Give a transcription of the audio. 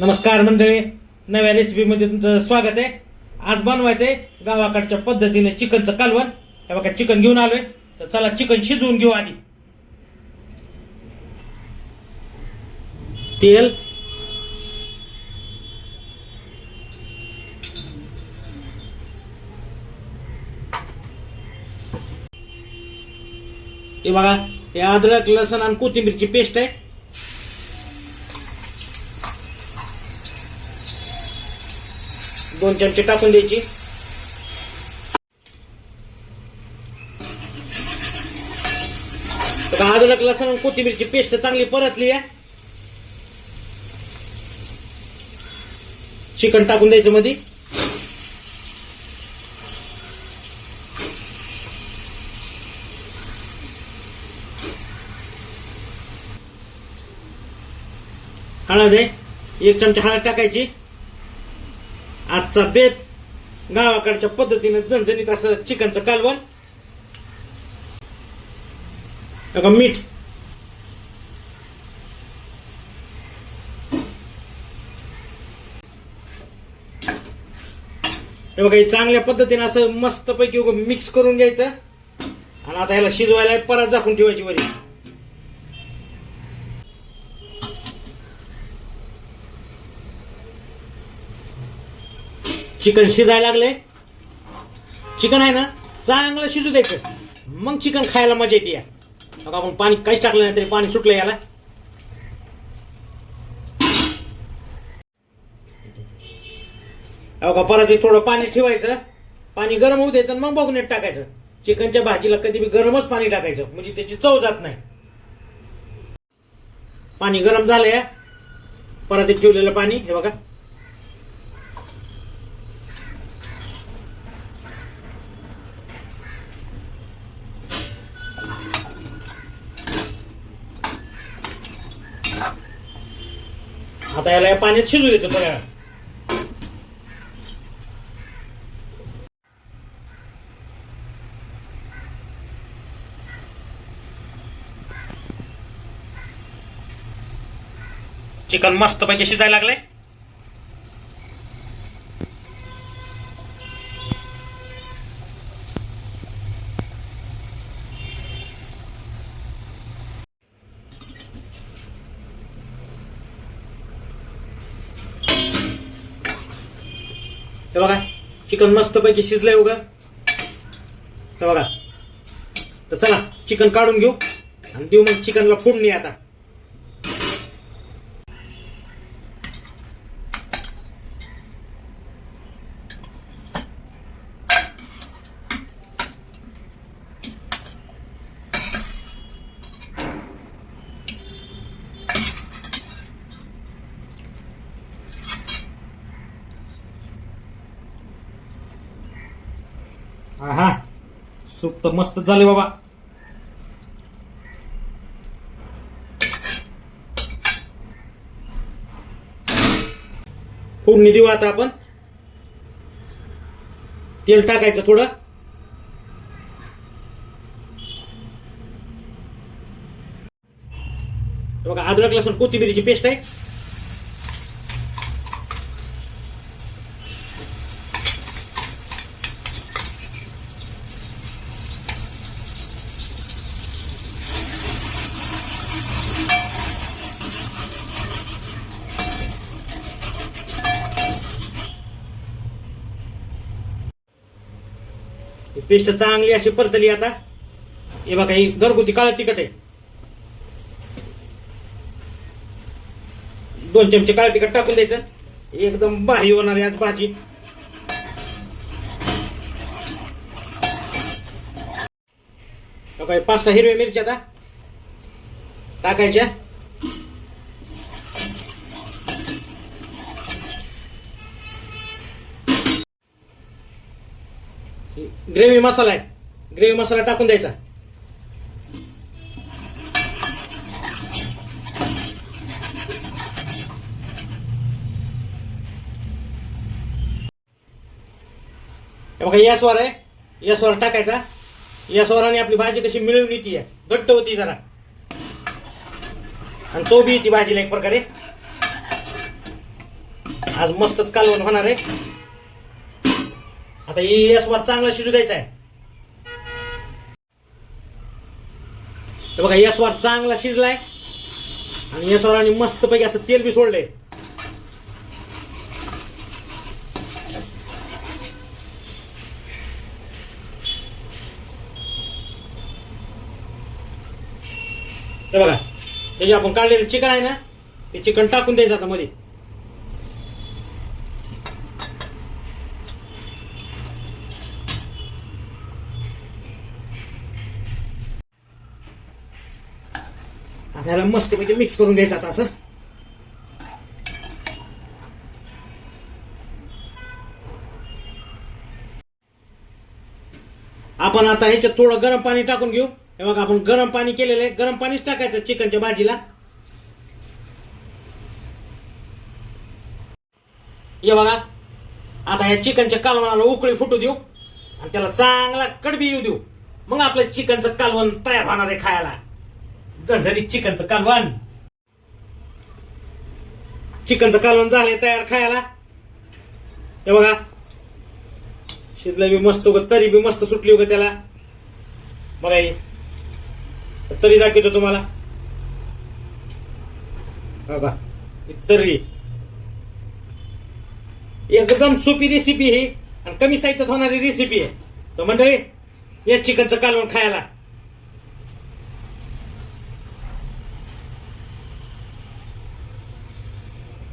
नमस्कार मंडळी. नव्या रेसिपीमध्ये तुमचं स्वागत आहे. आज बनवायचं आहे गावाकडच्या पद्धतीने चिकनचं कालवण. हे बघा चिकन घेऊन आलोय. तर चला चिकन शिजवून घेऊ आधी. तेल. हे बघा हे अद्रक लसण आणि कोथिंबीरची पेस्ट आहे. दोन चमचे टाकून द्यायची. अदरक लसण आणि कोथिंबीरची पेस्ट चांगली परतली आहे. चिकन टाकून द्यायचं मध्ये हळद आहे. एक चमचा हळद टाकायची. आजचा बेत गावाकडच्या पद्धतीने झणझणीत असं चिकनचं कालवण. मीठ. हे बघा चांगल्या पद्धतीने असं मस्त पैकी मिक्स करून घ्यायचं. आणि आता ह्याला शिजवायला परत झाकून ठेवायची वरी. चिकन शिजायला लागले चिकन आहे ना चांगलं शिजू द्यायचं. मग चिकन खायला मजा येते या. बघा आपण पाणी काहीच टाकलं नाही तरी पाणी सुटलं याला. बघा परत थोडं पाणी ठेवायचं. पाणी गरम होऊ द्यायचं मग बघून टाकायचं. चिकनच्या भाजीला कधी बी गरमच पाणी टाकायचं. म्हणजे त्याची चव जात नाही. पाणी गरम झालंय परत ठेवलेलं पाणी हे बघा. आता याला या पाण्यात शिजू द्यायचं थोड्या चिकन मस्त पैकी शिजायला लागलंय. हे बघा चिकन मस्त पैकी शिजलंय उगा. तर बघा. तर चला चिकन काढून घेऊ. आणि देऊ मग चिकनला फोडणी आता. हा सूप तर मस्त झाले बाबा. फोडणी देऊ आता आपण. तेल टाकायचं थोडं. बघा अद्रक लसूण कोथिंबीरीची पेस्ट आहे. पेस्ट चांगली अशी परतली आता. हे बघा ही घरगुती काळ तिखट आहे. दोन चमचे काळ तिखट टाकून द्यायचं. एकदम भारी होणार आहे आज भाजी. बघा पाच सहा हिरव्या मिरच्या आता टाकायच्या. ग्रेव्ही मसाला आहे. ग्रेव्ही मसाला टाकून द्यायचा. हे बघा यासवर आहे. यासवर टाकायचा. यासवराने आपली भाजी कशी मिळून येते. घट्ट होती जरा. आणि चोबी येते भाजीला एक प्रकारे. आज मस्तच कालवण होणार आहे. आता एस स्वाद चांगला शिजू द्यायचा आहे. बघा एस स्वाद चांगला शिजलाय. आणि या स्वराने मस्त पैकी असं तेल बी सोडलंय. बघा हे जे आपण काढलेलं चिकन आहे ना ते चिकन टाकून द्यायचं आता मध्ये. ह्याला मस्त म्हणजे मिक्स करून घ्यायचं आता असं. आपण आता ह्याच्यात थोडं गरम पाणी टाकून घेऊ. हे बघा आपण गरम पाणी केलेलं आहे. गरम पाणीच टाकायचं चिकनच्या भाजीला. हे बघा आता ह्या चिकनच्या कालवणाला उकळी फुटू देऊ. आणि त्याला चांगला कडबी येऊ देऊ. मग आपलं चिकनचं कालवण तयार होणार आहे खायला. झणझणीत चिकनचं कालवण. चिकनचं कालवण झालंय तयार खायला. हे बघा. शिजलं बी मस्त उगं तरी बी मस्त सुटली उगं त्याला. बघा हे. तरी दाखवतो तुम्हाला. बघा तर्री एकदम सोपी रेसिपी ही. आणि कमी साहित्यात होणारी रेसिपी आहे. तर मंडळी या चिकनचं कालवण खायला.